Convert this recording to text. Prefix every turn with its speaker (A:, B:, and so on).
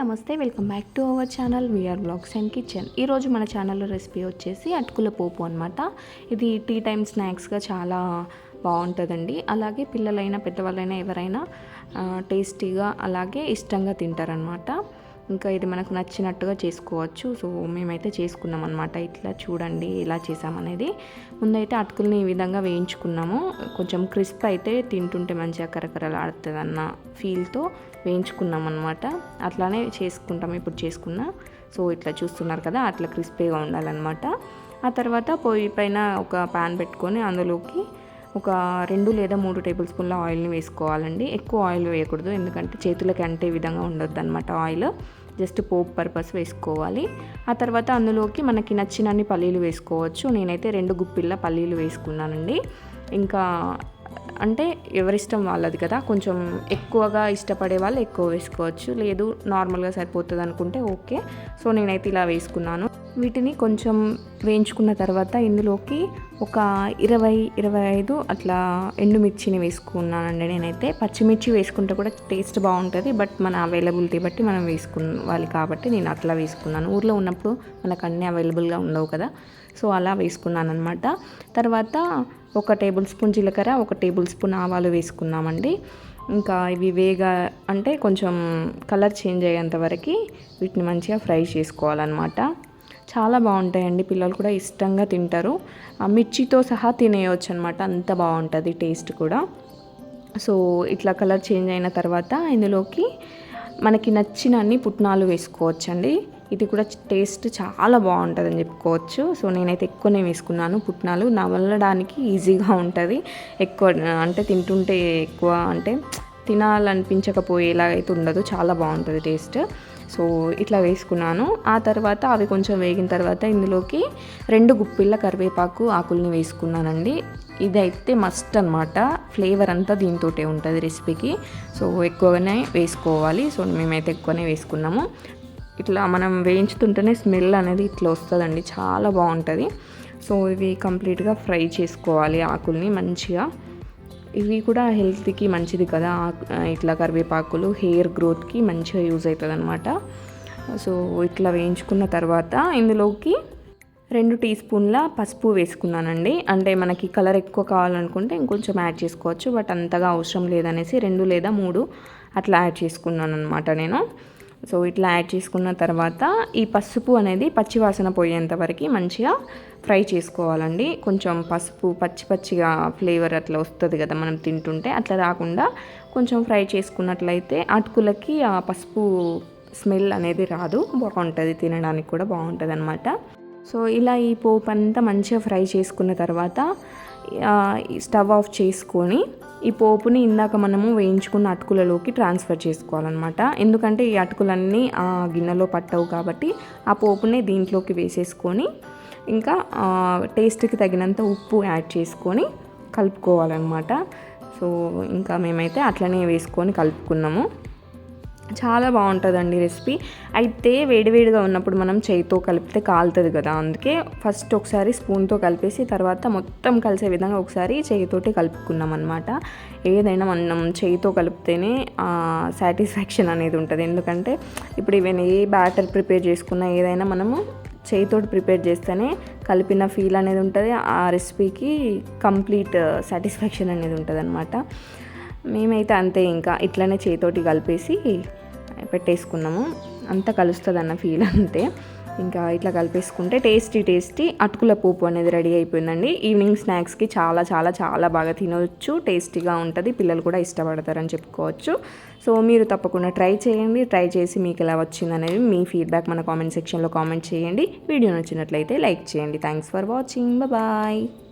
A: నమస్తే welcome back to our channel. VR blogs and kitchen ఈరోజు మన ఛానల్లో రెసిపీ వచ్చేసి అటుకుల పోపు అనమాట ఇది టీ టైమ్ స్నాక్స్గా చాలా బాగుంటుందండి. అలాగే పిల్లలైనా పెద్దవాళ్ళైనా ఎవరైనా టేస్టీగా అలాగే ఇష్టంగా తింటారనమాట ఇంకా ఇది మనకు నచ్చినట్టుగా చేసుకోవచ్చు. సో మేమైతే చేసుకున్నాం అనమాట ఇట్లా చూడండి ఎలా చేసామనేది. ముందైతే అటుకుల్ని ఈ విధంగా వేయించుకున్నాము. కొంచెం క్రిస్ప్ అయితే తింటుంటే మంచిగా కరకరలాడుతుంది అన్న ఫీల్తో వేయించుకున్నాం అనమాట అట్లానే చేసుకుంటాం ఇప్పుడు చేసుకున్నా. సో ఇట్లా చూస్తున్నారు కదా అట్లా క్రిస్పీగా ఉండాలన్నమాట. ఆ తర్వాత పొయ్యి పైన ఒక ప్యాన్ పెట్టుకొని అందులోకి ఒక రెండు లేదా మూడు టేబుల్ స్పూన్ల ఆయిల్ని వేసుకోవాలండి. ఎక్కువ ఆయిల్ వేయకూడదు. ఎందుకంటే చేతులకి అంటే విధంగా ఉండొద్దు అనమాట ఆయిల్. జస్ట్ పోప్ పర్పస్ వేసుకోవాలి. ఆ తర్వాత అందులోకి మనకి నచ్చినన్ని పల్లీలు వేసుకోవచ్చు. నేనైతే రెండు గుప్పిళ్ళ పల్లీలు వేసుకున్నానండి. ఇంకా అంటే ఎవరిష్టం వాళ్ళది కదా కొంచెం ఎక్కువగా ఇష్టపడే వాళ్ళు ఎక్కువ వేసుకోవచ్చు. లేదు నార్మల్గా సరిపోతుంది అనుకుంటే ఓకే. సో నేనైతే ఇలా వేసుకున్నాను. వీటిని కొంచెం వేయించుకున్న తర్వాత ఇందులోకి ఒక ఇరవై ఇరవై ఐదు అట్లా ఎండుమిర్చిని వేసుకున్నానండి నేనైతే. పచ్చిమిర్చి వేసుకుంటే కూడా టేస్ట్ బాగుంటుంది బట్ మన అవైలబిలిటీ బట్టి మనం వేసుకోవాలి కాబట్టి నేను అట్లా వేసుకున్నాను. ఊర్లో ఉన్నప్పుడు మనకు అన్నీ అవైలబుల్గా ఉండవు కదా సో అలా వేసుకున్నాను అనమాట తర్వాత ఒక టేబుల్ స్పూన్ జీలకర్ర ఒక టేబుల్ స్పూన్ ఆవాలు వేసుకున్నామండి. ఇంకా ఇవి వేగా అంటే కొంచెం కలర్ చేంజ్ అయ్యేంత వరకు వీటిని మంచిగా ఫ్రై చేసుకోవాలన్నమాట. చాలా బాగుంటాయండి. పిల్లలు కూడా ఇష్టంగా తింటారు. ఆ మిర్చితో సహా తినేయవచ్చు అనమాట అంత బాగుంటుంది టేస్ట్ కూడా. సో ఇట్లా కలర్ చేంజ్ అయిన తర్వాత ఇందులోకి మనకి నచ్చిన అన్ని పుట్నాలు వేసుకోవచ్చండి. ఇది కూడా టేస్ట్ చాలా బాగుంటుందని చెప్పుకోవచ్చు. సో నేనైతే ఎక్కువనే వేసుకున్నాను పుట్నాలు. నవలడానికి ఈజీగా ఉంటుంది. ఎక్కువ అంటే తింటుంటే ఎక్కువ అంటే తినాలనిపించకపోయేలా అయితే ఉండదు చాలా బాగుంటుంది టేస్ట్. సో ఇట్లా వేసుకున్నాను. ఆ తర్వాత అవి కొంచెం వేగిన తర్వాత ఇందులోకి రెండు గుప్పిళ్ళ కరివేపాకు ఆకుల్ని వేసుకున్నానండి. ఇదైతే మస్ట్ అనమాట ఫ్లేవర్ అంతా దీంతోటే ఉంటుంది రెసిపీకి. సో ఎక్కువగానే వేసుకోవాలి. సో మేమైతే ఎక్కువనే వేసుకున్నాము. ఇట్లా మనం వేయించుతుంటేనే స్మెల్ అనేది ఇట్లా వస్తుందండి. చాలా బాగుంటుంది. సో ఇవి కంప్లీట్గా ఫ్రై చేసుకోవాలి ఆకుల్ని మంచిగా. ఇవి కూడా హెల్త్కి మంచిది కదా. ఇట్లా కరివేపాకులు హెయిర్ గ్రోత్కి మంచిగా యూజ్ అవుతుంది అనమాట సో ఇట్లా వేయించుకున్న తర్వాత ఇందులోకి రెండు టీ స్పూన్ల పసుపు వేసుకున్నానండి. అంటే మనకి కలర్ ఎక్కువ కావాలనుకుంటే ఇంకొంచెం యాడ్ చేసుకోవచ్చు. బట్ అంతగా అవసరం లేదనేసి రెండు లేదా మూడు అట్లా యాడ్ చేసుకున్నాను అనమాట నేను. సో ఇట్లా యాడ్ చేసుకున్న తర్వాత ఈ పసుపు అనేది పచ్చివాసన పోయేంత వరకు మంచిగా ఫ్రై చేసుకోవాలండి. కొంచెం పసుపు పచ్చి పచ్చిగా ఫ్లేవర్ అట్లా వస్తుంది కదా మనం తింటుంటే అట్లా రాకుండా కొంచెం ఫ్రై చేసుకున్నట్లయితే అటుకులకి ఆ పసుపు స్మెల్ అనేది రాదు. బాగుంటుంది తినడానికి కూడా బాగుంటుంది అనమాట సో ఇలా ఈ పోపు అంతా మంచిగా ఫ్రై చేసుకున్న తర్వాత స్టవ్ ఆఫ్ చేసుకొని ఈ పోపుని ఇందాక మనము వేయించుకున్న అటుకులలోకి ట్రాన్స్ఫర్ చేసుకోవాలన్నమాట. ఎందుకంటే ఈ అటుకులన్నీ ఆ గిన్నెలో పట్టవు కాబట్టి ఆ పోపుని దీంట్లోకి వేసేసుకొని ఇంకా టేస్ట్కి తగినంత ఉప్పు యాడ్ చేసుకొని కలుపుకోవాలన్నమాట. సో ఇంకా మేమైతే అట్లనే వేసుకొని కలుపుకున్నాము. చాలా బాగుంటుందండి రెసిపీ. అయితే వేడివేడిగా ఉన్నప్పుడు మనం చేయితో కలిపితే కాలుతుంది కదా అందుకే ఫస్ట్ ఒకసారి స్పూన్తో కలిపేసి తర్వాత మొత్తం కలిసే విధంగా ఒకసారి చేయితోటి కలుపుకున్నాం అనమాట ఏదైనా మనం చేయితో కలిపితేనే సాటిస్ఫాక్షన్ అనేది ఉంటుంది. ఎందుకంటే ఇప్పుడు ఈవెన్ ఏ బ్యాటర్ ప్రిపేర్ చేసుకున్నా ఏదైనా మనము చేయితోటి ప్రిపేర్ చేస్తేనే కలిపిన ఫీల్ అనేది ఉంటుంది. ఆ రెసిపీకి కంప్లీట్ సాటిస్ఫాక్షన్ అనేది ఉంటుంది అనమాట మేమైతే అంతే ఇంకా ఇట్లనే చేతోటి కలిపేసి పెట్టేసుకున్నాము. అంతా కలుస్తుంది అన్న ఫీల్ అంతే. ఇంకా ఇట్లా కలిపేసుకుంటే టేస్టీ టేస్టీ అటుకుల పోపు అనేది రెడీ అయిపోయిందండి. ఈవినింగ్ స్నాక్స్కి చాలా చాలా చాలా బాగా తినవచ్చు టేస్టీగా ఉంటుంది. పిల్లలు కూడా ఇష్టపడతారని చెప్పుకోవచ్చు. సో మీరు తప్పకుండా ట్రై చేయండి. ట్రై చేసి మీకు ఎలా వచ్చింది అనేది మీ ఫీడ్బ్యాక్ మన కామెంట్ సెక్షన్లో కామెంట్ చేయండి. వీడియో నచ్చినట్లయితే లైక్ చేయండి. Thanks for watching bye